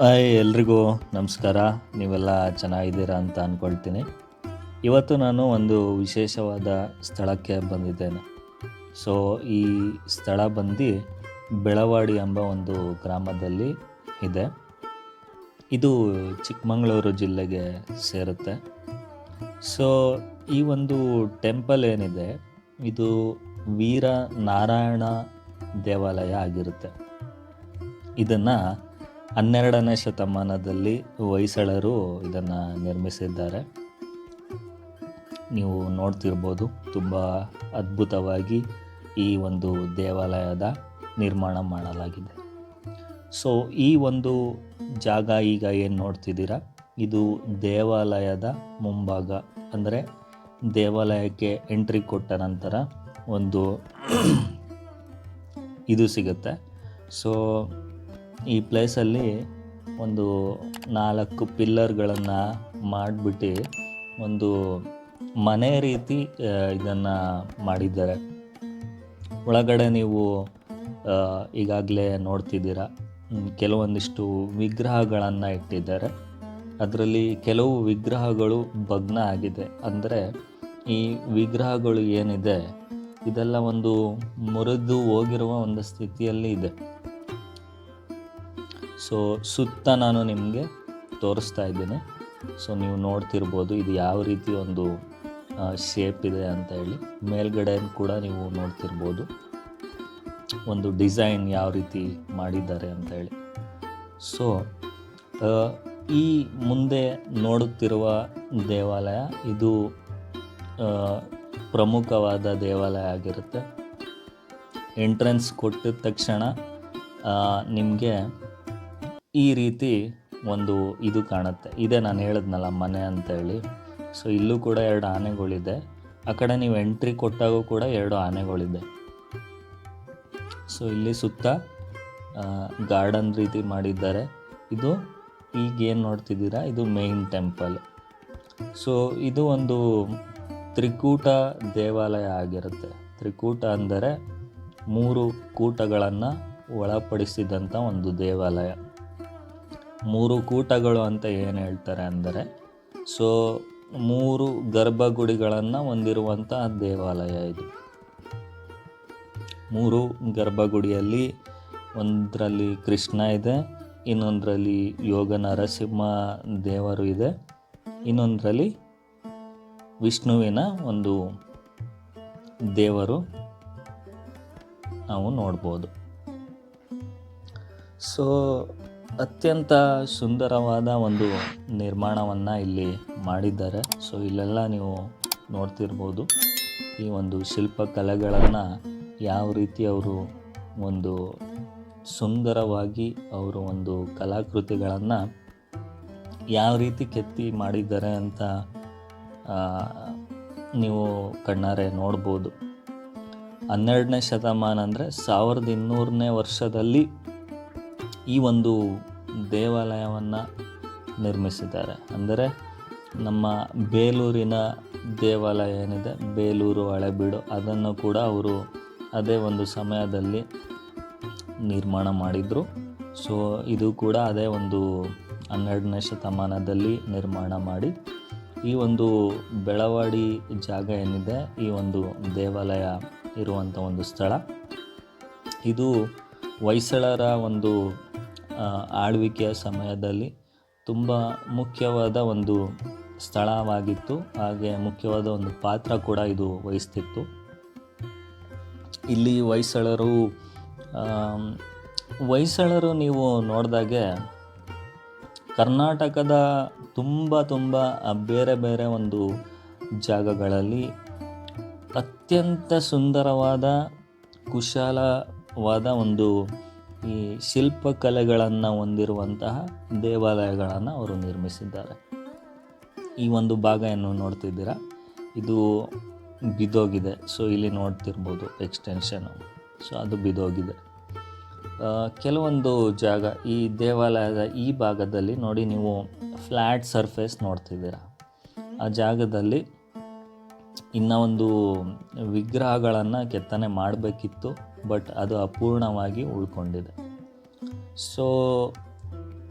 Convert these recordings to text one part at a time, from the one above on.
Hi ಎಲ್ರಿಗೂ ನಮಸ್ಕಾರ. ನೀವೆಲ್ಲ ಚೆನ್ನಾಗಿದ್ದೀರಾ ಅಂತ ಅಂದ್ಕೊಳ್ತೀನಿ ಇವತ್ತು ನಾನು ಒಂದು ವಿಶೇಷವಾದ ಸ್ಥಳಕ್ಕೆ ಬಂದಿದ್ದೇನೆ. ಸೊ ಈ ಸ್ಥಳ ಬಂದು ಬೆಳವಾಡಿ ಎಂಬ ಒಂದು ಗ್ರಾಮದಲ್ಲಿ ಇದೆ. ಇದು ಚಿಕ್ಕಮಗಳೂರು ಜಿಲ್ಲೆಗೆ ಸೇರುತ್ತೆ. ಸೊ ಈ ಒಂದು ಟೆಂಪಲ್ ಏನಿದೆ, ಇದು ವೀರ ನಾರಾಯಣ ದೇವಾಲಯ ಆಗಿರುತ್ತೆ. ಇದನ್ನು ಹನ್ನೆರಡನೇ ಶತಮಾನದಲ್ಲಿ ಹೊಯ್ಸಳರು ಇದನ್ನು ನಿರ್ಮಿಸಿದ್ದಾರೆ. ನೀವು ನೋಡ್ತಿರ್ಬೋದು ತುಂಬ ಅದ್ಭುತವಾಗಿ ಈ ಒಂದು ದೇವಾಲಯದ ನಿರ್ಮಾಣ ಮಾಡಲಾಗಿದೆ. ಸೊ ಈ ಒಂದು ಜಾಗ ಈಗ ಏನು ನೋಡ್ತಿದ್ದೀರಾ? ಇದು ದೇವಾಲಯದ ಮುಂಭಾಗ. ಅಂದರೆ ದೇವಾಲಯಕ್ಕೆ ಎಂಟ್ರಿ ಕೊಟ್ಟ ನಂತರ ಒಂದು ಇದು ಸಿಗುತ್ತೆ. ಸೊ ಈ ಪ್ಲೇಸಲ್ಲಿ ಒಂದು ನಾಲ್ಕು ಪಿಲ್ಲರ್ಗಳನ್ನು ಮಾಡಿಬಿಟ್ಟು ಒಂದು ಮನೆ ರೀತಿ ಇದನ್ನು ಮಾಡಿದ್ದಾರೆ. ಒಳಗಡೆ ನೀವು ಈಗಾಗಲೇ ನೋಡ್ತಿದ್ದೀರ ಕೆಲವೊಂದಿಷ್ಟು ವಿಗ್ರಹಗಳನ್ನು ಇಟ್ಟಿದ್ದಾರೆ. ಅದರಲ್ಲಿ ಕೆಲವು ವಿಗ್ರಹಗಳು ಭಗ್ನ ಆಗಿದೆ. ಅಂದರೆ ಈ ವಿಗ್ರಹಗಳು ಏನಿದೆ, ಇದೆಲ್ಲ ಒಂದು ಮುರಿದು ಹೋಗಿರುವ ಒಂದು ಸ್ಥಿತಿಯಲ್ಲಿ ಇದೆ. ಸೊ ಸುತ್ತ ನಾನು ನಿಮಗೆ ತೋರಿಸ್ತಾ ಇದ್ದೀನಿ. ಸೊ ನೀವು ನೋಡ್ತಿರ್ಬೋದು ಇದು ಯಾವ ರೀತಿ ಒಂದು ಶೇಪ್ ಇದೆ ಅಂತ ಹೇಳಿ. ಮೇಲ್ಗಡೆ ಕೂಡ ನೀವು ನೋಡ್ತಿರ್ಬೋದು. ಒಂದು ಡಿಸೈನ್ ಯಾವ ರೀತಿ ಮಾಡಿದ್ದಾರೆ ಅಂತ ಹೇಳಿ. ಸೊ ಈ ಮುಂದೆ ನೋಡುತ್ತಿರುವ ದೇವಾಲಯ ಇದು ಪ್ರಮುಖವಾದ ದೇವಾಲಯ ಆಗಿರುತ್ತೆ. ಎಂಟ್ರೆನ್ಸ್ ಕೊಟ್ಟಿದ ತಕ್ಷಣ ನಿಮಗೆ ಈ ರೀತಿ ಒಂದು ಇದು ಕಾಣುತ್ತೆ. ಇದೆ ನಾನು ಹೇಳಿದ್ನಲ್ಲ ಮನೆ ಅಂತೇಳಿ. ಸೊ ಇಲ್ಲೂ ಕೂಡ ಎರಡು ಆನೆಗಳಿದೆ. ಆ ಕಡೆ ನೀವು ಎಂಟ್ರಿ ಕೊಟ್ಟಾಗೂ ಕೂಡ ಎರಡು ಆನೆಗಳಿದೆ. ಸೊ ಇಲ್ಲಿ ಸುತ್ತ ಗಾರ್ಡನ್ ರೀತಿ ಮಾಡಿದ್ದಾರೆ. ಇದು ಈಗೇನು ನೋಡ್ತಿದ್ದೀರಾ? ಇದು ಮೇನ್ ಟೆಂಪಲ್ ಸೊ ಇದು ಒಂದು ತ್ರಿಕೂಟ ದೇವಾಲಯ ಆಗಿರುತ್ತೆ. ತ್ರಿಕೂಟ ಅಂದರೆ ಮೂರು ಕೂಟಗಳನ್ನು ಒಳಪಡಿಸಿದಂಥ ಒಂದು ದೇವಾಲಯ. ಮೂರು ಕೂಟಗಳು ಅಂತ ಏನು ಹೇಳ್ತಾರೆ ಅಂದರೆ, ಸೊ ಮೂರು ಗರ್ಭಗುಡಿಗಳನ್ನು ಹೊಂದಿರುವಂಥ ದೇವಾಲಯ ಇದು. ಮೂರು ಗರ್ಭಗುಡಿಯಲ್ಲಿ ಒಂದರಲ್ಲಿ ಕೃಷ್ಣ ಇದೆ, ಇನ್ನೊಂದರಲ್ಲಿ ಯೋಗ ನರಸಿಂಹ ದೇವರು ಇದೆ, ಇನ್ನೊಂದರಲ್ಲಿ ವಿಷ್ಣುವಿನ ಒಂದು ದೇವರು ನಾವು ನೋಡ್ಬೋದು. ಸೊ ಅತ್ಯಂತ ಸುಂದರವಾದ ಒಂದು ನಿರ್ಮಾಣವನ್ನು ಇಲ್ಲಿ ಮಾಡಿದ್ದಾರೆ. ಸೊ ಇಲ್ಲೆಲ್ಲ ನೀವು ನೋಡ್ತಿರ್ಬೋದು. ಈ ಒಂದು ಶಿಲ್ಪಕಲೆಗಳನ್ನು ಯಾವ ರೀತಿ ಅವರು ಒಂದು ಸುಂದರವಾಗಿ ಅವರು ಒಂದು ಕಲಾಕೃತಿಗಳನ್ನು ಯಾವ ರೀತಿ ಕೆತ್ತಿ ಮಾಡಿದ್ದಾರೆ ಅಂತ ನೀವು ಕಣ್ಣಾರೆ ನೋಡ್ಬೋದು. ಹನ್ನೆರಡನೇ ಶತಮಾನ ಅಂದರೆ ಸಾವಿರದ ಇನ್ನೂರನೇ ವರ್ಷದಲ್ಲಿ ಈ ಒಂದು ದೇವಾಲಯವನ್ನು ನಿರ್ಮಿಸಿದ್ದಾರೆ. ಅಂದರೆ ನಮ್ಮ ಬೇಲೂರಿನ ದೇವಾಲಯ ಏನಿದೆ, ಬೇಲೂರು ಹಳೆಬೀಡು, ಅದನ್ನು ಕೂಡ ಅವರು ಅದೇ ಒಂದು ಸಮಯದಲ್ಲಿ ನಿರ್ಮಾಣ ಮಾಡಿದರು. ಸೊ ಇದು ಕೂಡ ಅದೇ ಒಂದು ಹನ್ನೆರಡನೇ ಶತಮಾನದಲ್ಲಿ ನಿರ್ಮಾಣ ಮಾಡಿ. ಈ ಒಂದು ಬೆಳವಾಡಿ ಜಾಗ ಏನಿದೆ, ಈ ಒಂದು ದೇವಾಲಯ ಇರುವಂಥ ಒಂದು ಸ್ಥಳ. ಇದು ಹೊಯ್ಸಳರ ಒಂದು ಆಳ್ವಿಕೆಯ ಸಮಯದಲ್ಲಿ ತುಂಬ ಮುಖ್ಯವಾದ ಒಂದು ಸ್ಥಳವಾಗಿತ್ತು, ಹಾಗೆ ಮುಖ್ಯವಾದ ಒಂದು ಪಾತ್ರ ಕೂಡ ಇದು ವಹಿಸ್ತಿತ್ತು. ಇಲ್ಲಿ ಹೊಯ್ಸಳರು ಹೊಯ್ಸಳರು ನೀವು ನೋಡಿದಾಗೆ ಕರ್ನಾಟಕದ ತುಂಬ ತುಂಬ ಬೇರೆ ಬೇರೆ ಒಂದು ಜಾಗಗಳಲ್ಲಿ ಅತ್ಯಂತ ಸುಂದರವಾದ, ಕುಶಲವಾದ ಒಂದು ಈ ಶಿಲ್ಪಕಲೆಗಳನ್ನು ಹೊಂದಿರುವಂತಹ ದೇವಾಲಯಗಳನ್ನು ಅವರು ನಿರ್ಮಿಸಿದ್ದಾರೆ. ಈ ಒಂದು ಭಾಗ ಏನು ನೋಡ್ತಿದ್ದೀರಾ? ಇದು ಬಿದೋಗಿದೆ. ಸೊ, ಇಲ್ಲಿ ನೋಡ್ತಿರ್ಬೋದು ಎಕ್ಸ್ಟೆನ್ಷನು ಸೊ, ಅದು ಬಿದೋಗಿದೆ. ಕೆಲವೊಂದು ಜಾಗ ಈ ದೇವಾಲಯದ ಈ ಭಾಗದಲ್ಲಿ ನೋಡಿ ನೀವು ಫ್ಲ್ಯಾಟ್ ಸರ್ಫೇಸ್ ನೋಡ್ತಿದ್ದೀರಾ. ಆ ಜಾಗದಲ್ಲಿ ಇನ್ನೂ ಒಂದು ವಿಗ್ರಹಗಳನ್ನು ಕೆತ್ತನೆ ಮಾಡಬೇಕಿತ್ತು. ಬಟ್ ಅದು ಅಪೂರ್ಣವಾಗಿ ಉಳ್ಕೊಂಡಿದೆ. ಸೊ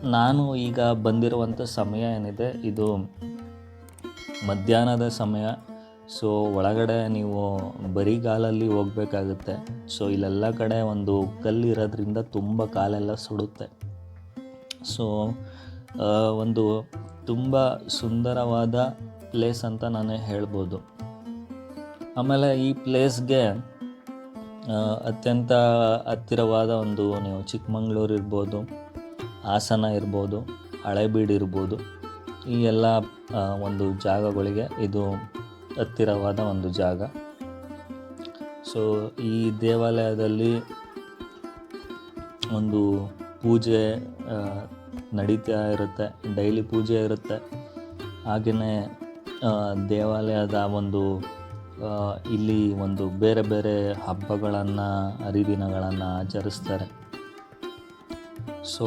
ನಾನು ಈಗ ಬಂದಿರುವಂಥ ಸಮಯ ಏನಿದೆ, ಇದು ಮಧ್ಯಾಹ್ನದ ಸಮಯ. ಸೊ ಒಳಗಡೆ ನೀವು ಬರಿಗಾಲಲ್ಲಿ ಹೋಗಬೇಕಾಗುತ್ತೆ. ಸೊ ಇಲ್ಲೆಲ್ಲ ಕಡೆ ಒಂದು ಕಲ್ಲು ಇರೋದ್ರಿಂದ ತುಂಬ ಕಾಲೆಲ್ಲ ಸುಡುತ್ತೆ. ಸೊ ಒಂದು ತುಂಬ ಸುಂದರವಾದ ಪ್ಲೇಸ್ ಅಂತ ನಾನು ಹೇಳ್ಬೋದು. ಆಮೇಲೆ ಈ ಪ್ಲೇಸ್ಗೆ ಅತ್ಯಂತ ಹತ್ತಿರವಾದ ಒಂದು ನೀವು ಚಿಕ್ಕಮಂಗ್ಳೂರು ಇರ್ಬೋದು, ಹಾಸನ ಇರ್ಬೋದು, ಹಳೇಬೀಡು ಇರ್ಬೋದು, ಈ ಎಲ್ಲ ಒಂದು ಜಾಗಗಳಿಗೆ ಇದು ಹತ್ತಿರವಾದ ಒಂದು ಜಾಗ. ಸೊ ಈ ದೇವಾಲಯದಲ್ಲಿ ಒಂದು ಪೂಜೆ ನಡೀತಾ ಇರುತ್ತೆ, ಡೈಲಿ ಪೂಜೆ ಇರುತ್ತೆ. ಹಾಗೆಯೇ ದೇವಾಲಯದ ಒಂದು ಇಲ್ಲಿ ಒಂದು ಬೇರೆ ಬೇರೆ ಹಬ್ಬಗಳನ್ನು, ಹರಿದಿನಗಳನ್ನು ಆಚರಿಸ್ತಾರೆ. ಸೊ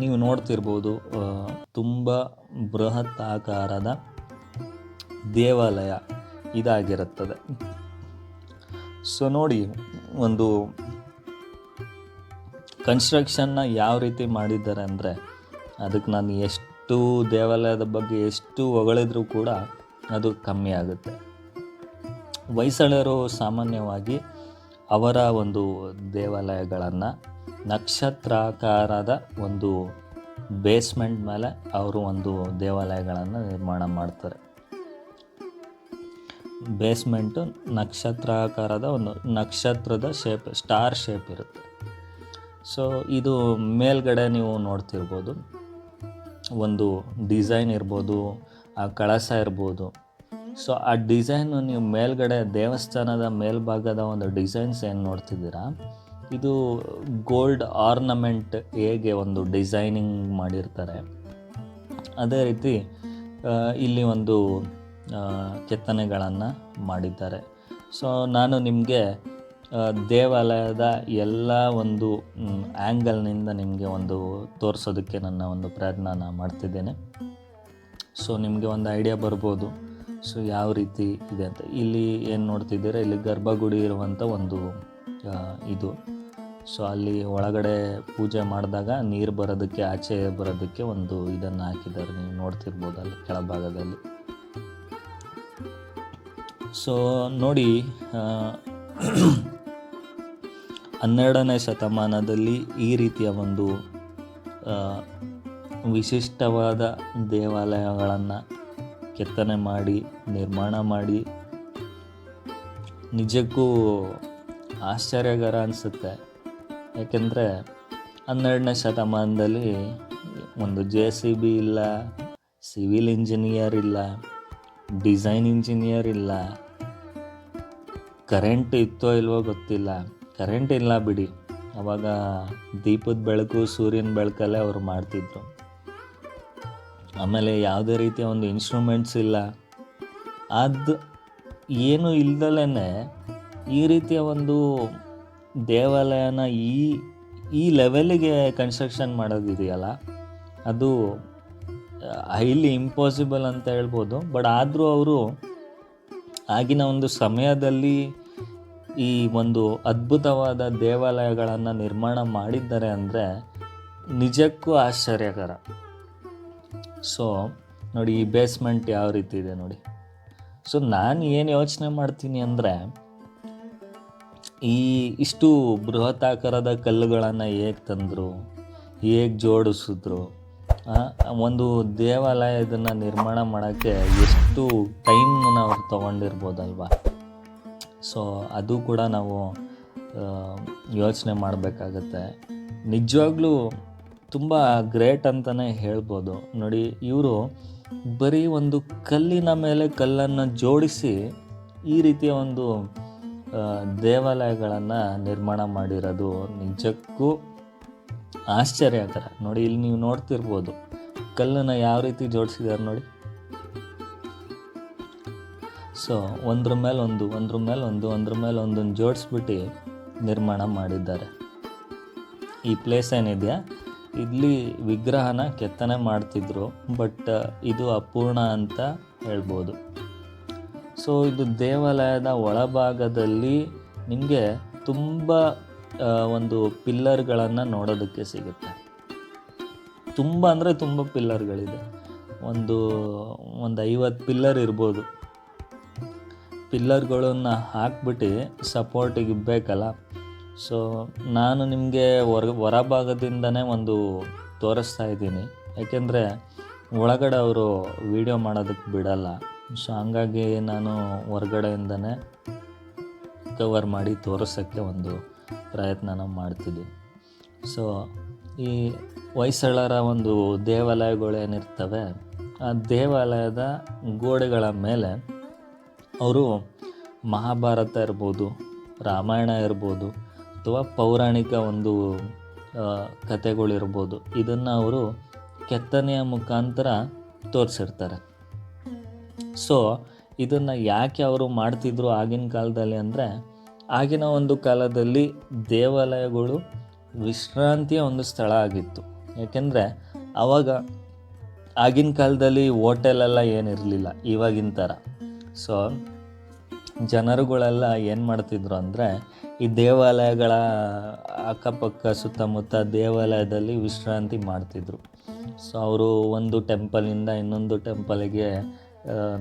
ನೀವು ನೋಡ್ತಿರ್ಬೋದು ತುಂಬ ಬೃಹತ್ ಆಕಾರದ ದೇವಾಲಯ ಇದಾಗಿರುತ್ತದೆ. ಸೊ ನೋಡಿ, ಒಂದು ಕನ್ಸ್ಟ್ರಕ್ಷನ್ನ ಯಾವ ರೀತಿ ಮಾಡಿದ್ದಾರೆ ಅಂದರೆ, ಅದಕ್ಕೆ ನಾನು ಎಷ್ಟು ದೇವಾಲಯದ ಬಗ್ಗೆ ಎಷ್ಟು ಹೊಗಳಿದ್ರೂ ಕೂಡ ಅದು ಕಮ್ಮಿ ಆಗುತ್ತೆ. ಹೊಯ್ಸಳರು ಸಾಮಾನ್ಯವಾಗಿ ಅವರ ಒಂದು ದೇವಾಲಯಗಳನ್ನು ನಕ್ಷತ್ರಾಕಾರದ ಒಂದು ಬೇಸ್ಮೆಂಟ್ ಮೇಲೆ ಅವರು ಒಂದು ದೇವಾಲಯಗಳನ್ನು ನಿರ್ಮಾಣ ಮಾಡ್ತಾರೆ. ಬೇಸ್ಮೆಂಟು ನಕ್ಷತ್ರಾಕಾರದ ಒಂದು ನಕ್ಷತ್ರದ ಶೇಪ್ ಸ್ಟಾರ್ ಶೇಪ್ ಇರುತ್ತೆ. ಸೊ ಇದು ಮೇಲ್ಗಡೆ ನೀವು ನೋಡ್ತಿರ್ಬೋದು. ಒಂದು ಡಿಸೈನ್ ಇರ್ಬೋದು, ಆ ಕಳಸ ಇರ್ಬೋದು. ಸೊ ಆ ಡಿಸೈನು ನೀವು ಮೇಲ್ಗಡೆ ದೇವಸ್ಥಾನದ ಮೇಲ್ಭಾಗದ ಒಂದು ಡಿಸೈನ್ಸ್ ಏನು ನೋಡ್ತಿದ್ದೀರಾ? ಇದು ಗೋಲ್ಡ್ ಆರ್ನಮೆಂಟ್ ಹೇಗೆ ಒಂದು ಡಿಸೈನಿಂಗ್ ಮಾಡಿರ್ತಾರೆ? ಅದೇ ರೀತಿ ಇಲ್ಲಿ ಒಂದು ಕೆತ್ತನೆಗಳನ್ನು ಮಾಡಿದ್ದಾರೆ. ಸೊ ನಾನು ನಿಮಗೆ ದೇವಾಲಯದ ಎಲ್ಲ ಒಂದು ಆ್ಯಂಗಲ್ನಿಂದ ನಿಮಗೆ ಒಂದು ತೋರಿಸೋದಕ್ಕೆ ನನ್ನ ಒಂದು ಪ್ರಯತ್ನನ ಮಾಡ್ತಿದ್ದೇನೆ. ಸೊ ನಿಮಗೆ ಒಂದು ಐಡಿಯಾ ಬರ್ಬೋದು. ಸೊ ಯಾವ ರೀತಿ ಇದೆ ಅಂತ. ಇಲ್ಲಿ ಏನು ನೋಡ್ತಿದ್ದೀರಾ, ಇಲ್ಲಿ ಗರ್ಭಗುಡಿ ಇರುವಂಥ ಒಂದು ಇದು. ಸೊ ಅಲ್ಲಿ ಒಳಗಡೆ ಪೂಜೆ ಮಾಡಿದಾಗ ನೀರು ಬರೋದಕ್ಕೆ, ಆಚೆ ಬರೋದಕ್ಕೆ ಒಂದು ಇದನ್ನು ಹಾಕಿದ್ದಾರೆ. ನೀವು ನೋಡ್ತಿರ್ಬೋದು ಅಲ್ಲಿ ಕೆಳಭಾಗದಲ್ಲಿ. ಸೊ ನೋಡಿ ಹನ್ನೆರಡನೇ ಶತಮಾನದಲ್ಲಿ ಈ ರೀತಿಯ ಒಂದು ವಿಶಿಷ್ಟವಾದ ದೇವಾಲಯಗಳನ್ನು ಕೆತ್ತನೆ ಮಾಡಿ, ನಿರ್ಮಾಣ ಮಾಡಿ, ನಿಜಕ್ಕೂ ಆಶ್ಚರ್ಯಕರ ಅನಿಸುತ್ತೆ. ಯಾಕೆಂದರೆ ಹನ್ನೆರಡನೇ ಶತಮಾನದಲ್ಲಿ ಒಂದು ಜೆ ಸಿ ಬಿ ಇಲ್ಲ, ಸಿವಿಲ್ ಇಂಜಿನಿಯರ್ ಇಲ್ಲ, ಡಿಸೈನ್ ಇಂಜಿನಿಯರ್ ಇಲ್ಲ. ಕರೆಂಟ್ ಇತ್ತೋ ಇಲ್ವೋ ಗೊತ್ತಿಲ್ಲ. ಕರೆಂಟ್ ಇಲ್ಲ ಬಿಡಿ. ಅವಾಗ ದೀಪದ ಬೆಳಕು, ಸೂರ್ಯನ ಬೆಳಕಲ್ಲೇ ಅವರು ಮಾಡ್ತಿದ್ರು. ಆಮೇಲೆ ಯಾವುದೇ ರೀತಿಯ ಒಂದು ಇನ್ಸ್ಟ್ರೂಮೆಂಟ್ಸ್ ಇಲ್ಲ. ಅದು ಏನು ಇಲ್ದಲೇ ಈ ರೀತಿಯ ಒಂದು ದೇವಾಲಯನ ಈ ಈ ಲೆವೆಲಿಗೆ ಕನ್ಸ್ಟ್ರಕ್ಷನ್ ಮಾಡೋದಿದೆಯಲ್ಲ, ಅದು ಹೈಲಿ ಇಂಪಾಸಿಬಲ್ ಅಂತ ಹೇಳ್ಬೋದು. ಬಟ್ ಆದರೂ ಅವರು ಆಗಿನ ಒಂದು ಸಮಯದಲ್ಲಿ ಈ ಒಂದು ಅದ್ಭುತವಾದ ದೇವಾಲಯಗಳನ್ನು ನಿರ್ಮಾಣ ಮಾಡಿದ್ದಾರೆ ಅಂದರೆ ನಿಜಕ್ಕೂ ಆಶ್ಚರ್ಯಕರ. ಸೊ ನೋಡಿ, ಈ ಬೇಸ್ಮೆಂಟ್ ಯಾವ ರೀತಿ ಇದೆ ನೋಡಿ. ಸೊ ನಾನು ಏನು ಯೋಚನೆ ಮಾಡ್ತೀನಿ ಅಂದರೆ, ಈ ಇಷ್ಟು ಬೃಹತ್ತಾಕಾರದ ಕಲ್ಲುಗಳನ್ನು ಹೇಗೆ ತಂದರು, ಹೇಗೆ ಜೋಡಿಸಿದ್ರು ಒಂದು ದೇವಾಲಯ ಇದನ್ನು ನಿರ್ಮಾಣ ಮಾಡೋಕ್ಕೆ ಎಷ್ಟು ಟೈಮನ್ನು ಅವ್ರು ತೊಗೊಂಡಿರ್ಬೋದಲ್ವಾ? ಸೊ ಅದು ಕೂಡ ನಾವು ಯೋಚನೆ ಮಾಡಬೇಕಾಗತ್ತೆ. ನಿಜವಾಗ್ಲೂ ತುಂಬ ಗ್ರೇಟ್ ಅಂತಲೇ ಹೇಳ್ಬೋದು. ನೋಡಿ, ಇವರು ಬರೀ ಒಂದು ಕಲ್ಲಿನ ಮೇಲೆ ಕಲ್ಲನ್ನು ಜೋಡಿಸಿ ಈ ರೀತಿಯ ಒಂದು ದೇವಾಲಯಗಳನ್ನು ನಿರ್ಮಾಣ ಮಾಡಿರೋದು ನಿಜಕ್ಕೂ ಆಶ್ಚರ್ಯಕರ. ನೋಡಿ, ಇಲ್ಲಿ ನೀವು ನೋಡ್ತಿರ್ಬೋದು ಕಲ್ಲನ್ನು ಯಾವ ರೀತಿ ಜೋಡಿಸಿದ್ದಾರೆ ನೋಡಿ. ಸೊ ಒಂದ್ರ ಮೇಲೆ ಒಂದು, ಒಂದ್ರ ಮೇಲೆ ಒಂದು, ಒಂದ್ರ ಮೇಲೆ ಒಂದನ್ನು ಜೋಡಿಸ್ಬಿಟ್ಟು ನಿರ್ಮಾಣ ಮಾಡಿದ್ದಾರೆ. ಈ ಪ್ಲೇಸ್ ಏನಿದೆಯಾ? ಇಲ್ಲಿ ವಿಗ್ರಹನ ಕೆತ್ತನೆ ಮಾಡ್ತಿದ್ರು, ಬಟ್ ಇದು ಅಪೂರ್ಣ ಅಂತ ಹೇಳ್ಬೋದು. ಸೊ, ಇದು ದೇವಾಲಯದ ಒಳಭಾಗದಲ್ಲಿ ನಿಮಗೆ ತುಂಬ ಒಂದು ಪಿಲ್ಲರ್ಗಳನ್ನು ನೋಡೋದಕ್ಕೆ ಸಿಗುತ್ತೆ. ತುಂಬ ಅಂದರೆ ತುಂಬ ಪಿಲ್ಲರ್ಗಳಿದೆ. ಒಂದು ಒಂದು ಐವತ್ತು ಪಿಲ್ಲರ್ ಇರ್ಬೋದು. ಪಿಲ್ಲರ್ಗಳನ್ನು ಹಾಕ್ಬಿಟ್ಟು ಸಪೋರ್ಟಿಗೆ ಬೇಕಲ್ಲ ಸೊ ನಾನು ನಿಮಗೆ ಹೊರ, ಹೊರಭಾಗದಿಂದನೇ ಒಂದು ತೋರಿಸ್ತಾ ಇದ್ದೀನಿ. ಯಾಕೆಂದರೆ ಒಳಗಡೆ ಅವರು ವೀಡಿಯೋ ಮಾಡೋದಕ್ಕೆ ಬಿಡಲ್ಲ. ಸೊ ಹಂಗಾಗಿ ನಾನು ಹೊರಗಡೆಯಿಂದನೇ ಕವರ್ ಮಾಡಿ ತೋರಿಸೋಕ್ಕೆ ಒಂದು ಪ್ರಯತ್ನನ ಮಾಡ್ತಿದ್ದೀನಿ ಸೊ ಈ ಹೊಯ್ಸಳರ ಒಂದು ದೇವಾಲಯಗಳೇನಿರ್ತವೆ ಆ ದೇವಾಲಯದ ಗೋಡೆಗಳ ಮೇಲೆ ಅವರು ಮಹಾಭಾರತ ಇರ್ಬೋದು, ರಾಮಾಯಣ ಇರ್ಬೋದು ಅಥವಾ ಪೌರಾಣಿಕ ಒಂದು ಕಥೆಗಳಿರ್ಬೋದು. ಇದನ್ನು ಅವರು ಕೆತ್ತನೆಯ ಮುಖಾಂತರ ತೋರಿಸಿರ್ತಾರೆ. ಸೊ ಇದನ್ನು ಯಾಕೆ ಅವರು ಮಾಡ್ತಿದ್ರು ಆಗಿನ ಕಾಲದಲ್ಲಿ ಅಂದರೆ, ಆಗಿನ ಒಂದು ಕಾಲದಲ್ಲಿ ದೇವಾಲಯಗಳು ವಿಶ್ರಾಂತಿಯ ಒಂದು ಸ್ಥಳ ಆಗಿತ್ತು. ಯಾಕೆಂದರೆ ಆವಾಗ ಆಗಿನ ಕಾಲದಲ್ಲಿ ಹೋಟೆಲೆಲ್ಲ ಏನಿರಲಿಲ್ಲ, ಇವಾಗಿನ ಥರ. ಸೊ ಜನರುಗಳೆಲ್ಲ ಏನು ಮಾಡ್ತಿದ್ರು ಅಂದರೆ ಈ ದೇವಾಲಯಗಳ ಅಕ್ಕಪಕ್ಕ ಸುತ್ತಮುತ್ತ ದೇವಾಲಯದಲ್ಲಿ ವಿಶ್ರಾಂತಿ ಮಾಡ್ತಿದ್ರು. ಸೊ ಅವರು ಒಂದು ಟೆಂಪಲಿಂದ ಇನ್ನೊಂದು ಟೆಂಪಲಿಗೆ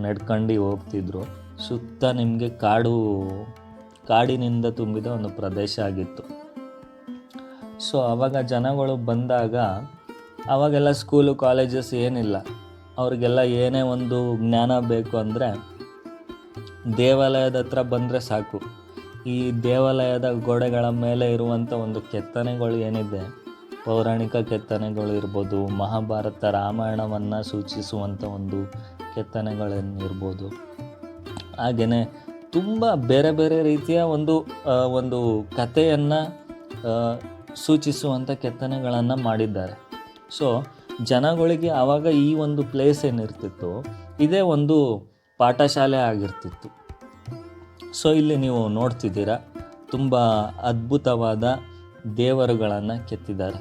ನಡ್ಕೊಂಡು ಹೋಗ್ತಿದ್ರು. ಸುತ್ತ ನಿಮಗೆ ಕಾಡು, ಕಾಡಿನಿಂದ ತುಂಬಿದ ಒಂದು ಪ್ರದೇಶ ಆಗಿತ್ತು. ಸೊ ಆವಾಗ ಜನಗಳು ಬಂದಾಗ ಆವಾಗೆಲ್ಲ ಸ್ಕೂಲು ಕಾಲೇಜಸ್ ಏನಿಲ್ಲ. ಅವ್ರಿಗೆಲ್ಲ ಏನೇ ಒಂದು ಜ್ಞಾನ ಬೇಕು ಅಂದರೆ ದೇವಾಲಯದ ಹತ್ರ ಬಂದರೆ ಸಾಕು. ಈ ದೇವಾಲಯದ ಗೋಡೆಗಳ ಮೇಲೆ ಇರುವಂಥ ಒಂದು ಕೆತ್ತನೆಗಳು ಏನಿದೆ? ಪೌರಾಣಿಕ ಕೆತ್ತನೆಗಳು ಇರ್ಬೋದು, ಮಹಾಭಾರತ ರಾಮಾಯಣವನ್ನು ಸೂಚಿಸುವಂಥ ಒಂದು ಕೆತ್ತನೆಗಳೇನಿರ್ಬೋದು. ಹಾಗೆಯೇ ತುಂಬ ಬೇರೆ ಬೇರೆ ರೀತಿಯ ಒಂದು ಒಂದು ಕಥೆಯನ್ನು ಸೂಚಿಸುವಂಥ ಕೆತ್ತನೆಗಳನ್ನು ಮಾಡಿದ್ದಾರೆ. ಸೊ ಜನಗಳಿಗೆ ಆವಾಗ ಈ ಒಂದು ಪ್ಲೇಸ್ ಏನಿರ್ತಿತ್ತು, ಇದೇ ಒಂದು ಪಾಠಶಾಲೆ ಆಗಿರ್ತಿತ್ತು. ಸೊ ಇಲ್ಲಿ ನೀವು ನೋಡ್ತಿದ್ದೀರಾ ತುಂಬ ಅದ್ಭುತವಾದ ದೇವರುಗಳನ್ನು ಕೆತ್ತಿದ್ದಾರೆ.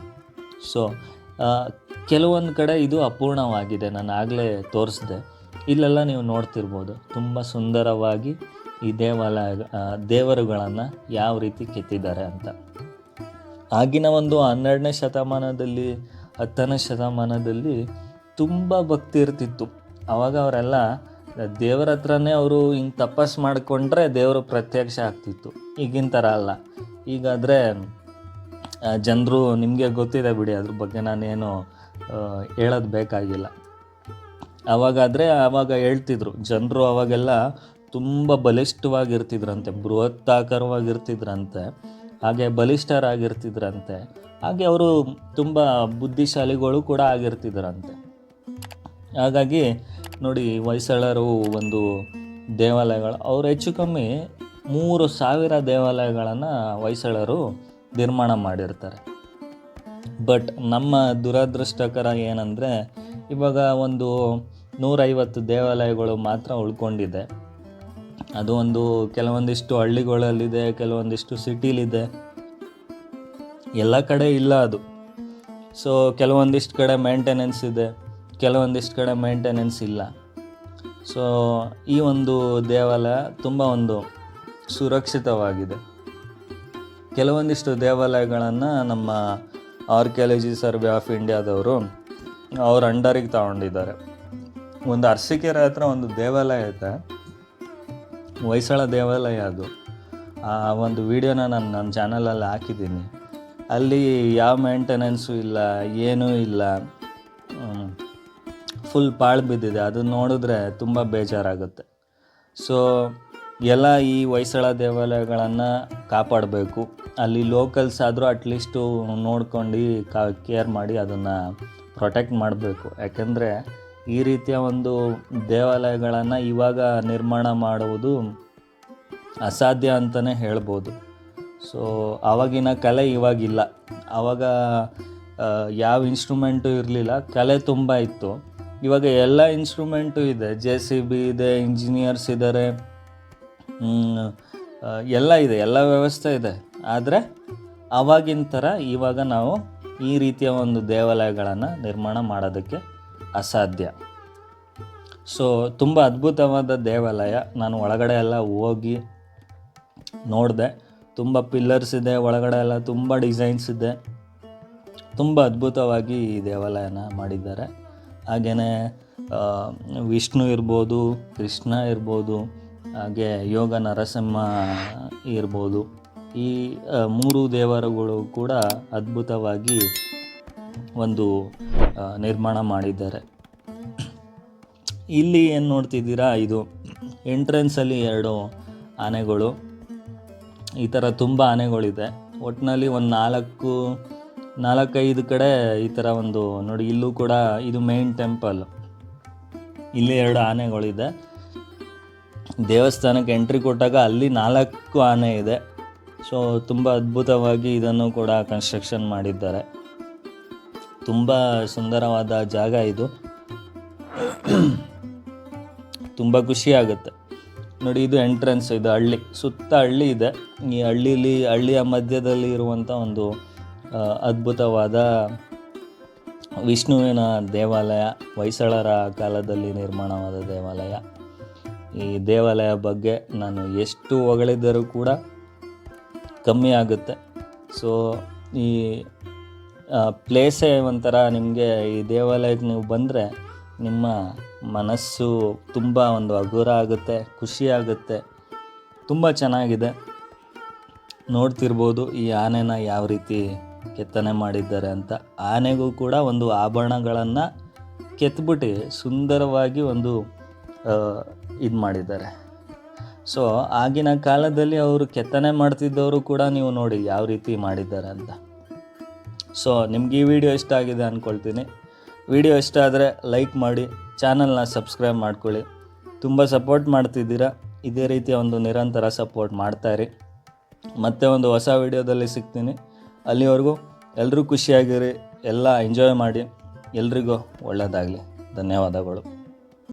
ಸೊ ಕೆಲವೊಂದು ಕಡೆ ಇದು ಅಪೂರ್ಣವಾಗಿದೆ, ನಾನು ಆಗಲೇ ತೋರಿಸಿದೆ. ಇಲ್ಲೆಲ್ಲ ನೀವು ನೋಡ್ತಿರ್ಬೋದು, ತುಂಬ ಸುಂದರವಾಗಿ ಈ ದೇವಾಲಯ ದೇವರುಗಳನ್ನು ಯಾವ ರೀತಿ ಕೆತ್ತಿದ್ದಾರೆ ಅಂತ. ಆಗಿನ ಒಂದು ಹನ್ನೆರಡನೇ ಶತಮಾನದಲ್ಲಿ, ಹತ್ತನೇ ಶತಮಾನದಲ್ಲಿ ತುಂಬ ಭಕ್ತಿ ಇರ್ತಿತ್ತು. ಅವಾಗ ಅವರೆಲ್ಲ ದೇವರ ಹತ್ರನೇ ಅವರು ಹಿಂಗೆ ತಪಸ್ ಮಾಡಿಕೊಂಡ್ರೆ ದೇವರು ಪ್ರತ್ಯಕ್ಷ ಆಗ್ತಿತ್ತು. ಈಗಿನ ಥರ ಅಲ್ಲ. ಈಗಾದರೆ ಜನರು ನಿಮಗೆ ಗೊತ್ತಿದೆ ಬಿಡಿ, ಅದ್ರ ಬಗ್ಗೆ ನಾನೇನು ಹೇಳೋದು ಬೇಕಾಗಿಲ್ಲ. ಆವಾಗಾದರೆ ಆವಾಗ ಹೇಳ್ತಿದ್ರು. ಜನರು ಅವಾಗೆಲ್ಲ ತುಂಬ ಬಲಿಷ್ಠವಾಗಿರ್ತಿದ್ರಂತೆ, ಬೃಹತ್ತಾಕಾರವಾಗಿರ್ತಿದ್ರಂತೆ, ಹಾಗೆ ಬಲಿಷ್ಠರಾಗಿರ್ತಿದ್ರಂತೆ, ಹಾಗೆ ಅವರು ತುಂಬ ಬುದ್ಧಿಶಾಲಿಗಳು ಕೂಡ ಆಗಿರ್ತಿದ್ರಂತೆ. ಹಾಗಾಗಿ ನೋಡಿ, ಹೊಯ್ಸಳರು ಒಂದು ದೇವಾಲಯಗಳು, ಅವ್ರು ಹೆಚ್ಚು ಕಮ್ಮಿ ಮೂರು ಸಾವಿರ ದೇವಾಲಯಗಳನ್ನು ಹೊಯ್ಸಳರು ನಿರ್ಮಾಣ ಮಾಡಿರ್ತಾರೆ. ಬಟ್ ನಮ್ಮ ದುರದೃಷ್ಟಕರ ಏನಂದರೆ, ಇವಾಗ ಒಂದು ನೂರೈವತ್ತು ದೇವಾಲಯಗಳು ಮಾತ್ರ ಉಳ್ಕೊಂಡಿದೆ. ಅದು ಒಂದು ಕೆಲವೊಂದಿಷ್ಟು ಹಳ್ಳಿಗಳಲ್ಲಿದೆ, ಕೆಲವೊಂದಿಷ್ಟು ಸಿಟಿಲಿದೆ. ಎಲ್ಲ ಕಡೆ ಇಲ್ಲ ಅದು. ಸೊ ಕೆಲವೊಂದಿಷ್ಟು ಕಡೆ ಮೇಂಟೆನೆನ್ಸ್ ಇದೆ. ಕೆಲವೊಂದಿಷ್ಟು ಕಡೆ ಮೇಂಟೆನೆನ್ಸ್ ಇಲ್ಲ. ಸೊ ಈ ಒಂದು ದೇವಾಲಯ ತುಂಬ ಒಂದು ಸುರಕ್ಷಿತವಾಗಿದೆ. ಕೆಲವೊಂದಿಷ್ಟು ದೇವಾಲಯಗಳನ್ನು ನಮ್ಮ ಆರ್ಕಿಯಾಲಜಿ ಸರ್ವೆ ಆಫ್ ಇಂಡಿಯಾದವರು ಅವ್ರ ಅಂಡರಿಗೆ ತಗೊಂಡಿದ್ದಾರೆ. ಒಂದು ಅರ್ಸಿಕೆರೆ ಹತ್ರ ಒಂದು ದೇವಾಲಯ ಐತೆ ಹೊಯ್ಸಳ ದೇವಾಲಯ ಅದು. ಆ ಒಂದು ವಿಡಿಯೋನ ನಾನು ನನ್ನ ಚಾನಲಲ್ಲಿ ಹಾಕಿದ್ದೀನಿ. ಅಲ್ಲಿ ಯಾವ ಮೇಂಟೆನೆನ್ಸು ಇಲ್ಲ, ಏನೂ ಇಲ್ಲ. ಫುಲ್ ಪಾಳು ಬಿದ್ದಿದೆ. ಅದನ್ನ ನೋಡಿದ್ರೆ ತುಂಬ ಬೇಜಾರಾಗುತ್ತೆ. ಸೊ ಎಲ್ಲ ಈ ಹೊಯ್ಸಳ ದೇವಾಲಯಗಳನ್ನು ಕಾಪಾಡಬೇಕು. ಅಲ್ಲಿ ಲೋಕಲ್ಸ್ ಆದರೂ ಅಟ್ಲೀಸ್ಟು ನೋಡ್ಕೊಂಡು ಕಾ ಕೇರ್ ಮಾಡಿ ಅದನ್ನು ಪ್ರೊಟೆಕ್ಟ್ ಮಾಡಬೇಕು. ಯಾಕೆಂದರೆ ಈ ರೀತಿಯ ಒಂದು ದೇವಾಲಯಗಳನ್ನು ಇವಾಗ ನಿರ್ಮಾಣ ಮಾಡುವುದು ಅಸಾಧ್ಯ ಅಂತಲೇ ಹೇಳ್ಬೋದು. ಸೊ ಆವಾಗಿನ ಕಲೆ ಇವಾಗಿಲ್ಲ. ಆವಾಗ ಯಾವ ಇನ್ಸ್ಟ್ರೂಮೆಂಟು ಇರಲಿಲ್ಲ. ಕಲೆ ತುಂಬ ಇತ್ತು. ಇವಾಗ ಎಲ್ಲ ಇನ್ಸ್ಟ್ರೂಮೆಂಟು ಇದೆ. ಜೆ ಸಿ ಬಿ ಇದೆ ಇಂಜಿನಿಯರ್ಸ್ ಇದ್ದಾರೆ ಎಲ್ಲ ಇದೆ, ಎಲ್ಲ ವ್ಯವಸ್ಥೆ ಇದೆ. ಆದರೆ ಆವಾಗಿನ ಥರ ಇವಾಗ ನಾವು ಈ ರೀತಿಯ ಒಂದು ದೇವಾಲಯಗಳನ್ನು ನಿರ್ಮಾಣ ಮಾಡೋದಕ್ಕೆ ಅಸಾಧ್ಯ. ಸೊ ತುಂಬ ಅದ್ಭುತವಾದ ದೇವಾಲಯ. ನಾನು ಒಳಗಡೆ ಎಲ್ಲ ಹೋಗಿ ನೋಡಿದೆ. ತುಂಬ ಪಿಲ್ಲರ್ಸ್ ಇದೆ, ಒಳಗಡೆ ಎಲ್ಲ ತುಂಬ ಡಿಸೈನ್ಸ್ ಇದೆ. ತುಂಬ ಅದ್ಭುತವಾಗಿ ಈ ದೇವಾಲಯನ ಮಾಡಿದ್ದಾರೆ. ಹಾಗೆಯೇ ವಿಷ್ಣು ಇರ್ಬೋದು, ಕೃಷ್ಣ ಇರ್ಬೋದು, ಹಾಗೆ ಯೋಗ ನರಸಿಂಹ ಇರ್ಬೋದು. ಈ ಮೂರು ದೇವರುಗಳು ಕೂಡ ಅದ್ಭುತವಾಗಿ ಒಂದು ನಿರ್ಮಾಣ ಮಾಡಿದ್ದಾರೆ. ಇಲ್ಲಿ ಏನು ನೋಡ್ತಿದ್ದೀರಾ, ಇದು ಎಂಟ್ರೆನ್ಸಲ್ಲಿ ಎರಡು ಆನೆಗಳು. ಈ ಥರ ತುಂಬ ಆನೆಗಳಿದೆ. ಒಟ್ಟಿನಲ್ಲಿ ಒಂದು ನಾಲ್ಕು ನಾಲ್ಕೈದು ಕಡೆ ಈ ಥರ ಒಂದು ನೋಡಿ, ಇಲ್ಲೂ ಕೂಡ ಇದು ಮೇನ್ ಟೆಂಪಲ್ ಇಲ್ಲಿ ಎರಡು ಆನೆಗಳಿದೆ. ದೇವಸ್ಥಾನಕ್ಕೆ ಎಂಟ್ರಿ ಕೊಟ್ಟಾಗ ಅಲ್ಲಿ ನಾಲ್ಕು ಆನೆ ಇದೆ. ಸೊ ತುಂಬ ಅದ್ಭುತವಾಗಿ ಇದನ್ನು ಕೂಡ ಕನ್ಸ್ಟ್ರಕ್ಷನ್ ಮಾಡಿದ್ದಾರೆ. ತುಂಬ ಸುಂದರವಾದ ಜಾಗ ಇದು. ತುಂಬ ಖುಷಿ ಆಗುತ್ತೆ. ನೋಡಿ, ಇದು ಎಂಟ್ರೆನ್ಸ್ ಇದು ಹಳ್ಳಿ. ಸುತ್ತ ಹಳ್ಳಿ ಇದೆ. ಈ ಹಳ್ಳಿಲಿ, ಹಳ್ಳಿಯ ಮಧ್ಯದಲ್ಲಿ ಇರುವಂಥ ಒಂದು ಅದ್ಭುತವಾದ ವಿಷ್ಣುವಿನ ದೇವಾಲಯ, ಹೊಯ್ಸಳರ ಕಾಲದಲ್ಲಿ ನಿರ್ಮಾಣವಾದ ದೇವಾಲಯ. ಈ ದೇವಾಲಯ ಬಗ್ಗೆ ನಾನು ಎಷ್ಟು ಹೊಗಳಿದ್ದರೂ ಕೂಡ ಕಮ್ಮಿ ಆಗುತ್ತೆ. ಸೊ ಈ ಪ್ಲೇಸೇ ಒಂಥರ ನಿಮಗೆ ಈ ದೇವಾಲಯಕ್ಕೆ ನೀವು ಬಂದರೆ ನಿಮ್ಮ ಮನಸ್ಸು ತುಂಬ ಒಂದು ಹಗುರ ಆಗುತ್ತೆ, ಖುಷಿ ಆಗುತ್ತೆ. ತುಂಬ ಚೆನ್ನಾಗಿದೆ. ನೋಡ್ತಿರ್ಬೋದು ಈ ಆನೆನ ಯಾವ ರೀತಿ ಕೆತ್ತನೆ ಮಾಡಿದ್ದಾರೆ ಅಂತ. ಆನೆಗೂ ಕೂಡ ಒಂದು ಆಭರಣಗಳನ್ನು ಕೆತ್ಬಿಟ್ಟು ಸುಂದರವಾಗಿ ಒಂದು ಇದು ಮಾಡಿದ್ದಾರೆ. ಸೊ, ಆಗಿನ ಕಾಲದಲ್ಲಿ ಅವರು ಕೆತ್ತನೆ ಮಾಡ್ತಿದ್ದವರು ಕೂಡ ನೀವು ನೋಡಿ ಯಾವ ರೀತಿ ಮಾಡಿದ್ದಾರೆ ಅಂತ. ಸೊ, ನಿಮ್ಗೆ ಈ ವಿಡಿಯೋ ಇಷ್ಟ ಆಗಿದೆ ಅಂದ್ಕೊಳ್ತೀನಿ ವಿಡಿಯೋ ಇಷ್ಟ ಆದರೆ ಲೈಕ್ ಮಾಡಿ, ಚಾನಲ್ನ ಸಬ್ಸ್ಕ್ರೈಬ್ ಮಾಡ್ಕೊಳ್ಳಿ. ತುಂಬ ಸಪೋರ್ಟ್ ಮಾಡ್ತಿದ್ದೀರಾ, ಇದೇ ರೀತಿಯ ಒಂದು ನಿರಂತರ ಸಪೋರ್ಟ್ ಮಾಡ್ತಾಯಿರಿ ಮತ್ತೆ ಒಂದು ಹೊಸ ವಿಡಿಯೋದಲ್ಲಿ ಸಿಗ್ತೀನಿ. ಅಲ್ಲಿವರೆಗೂ ಎಲ್ಲರೂ ಖುಷಿಯಾಗಿರಿ ಎಲ್ಲ ಎಂಜಾಯ್ ಮಾಡಿ ಎಲ್ರಿಗೂ ಒಳ್ಳೆಯದಾಗಲಿ ಧನ್ಯವಾದಗಳು.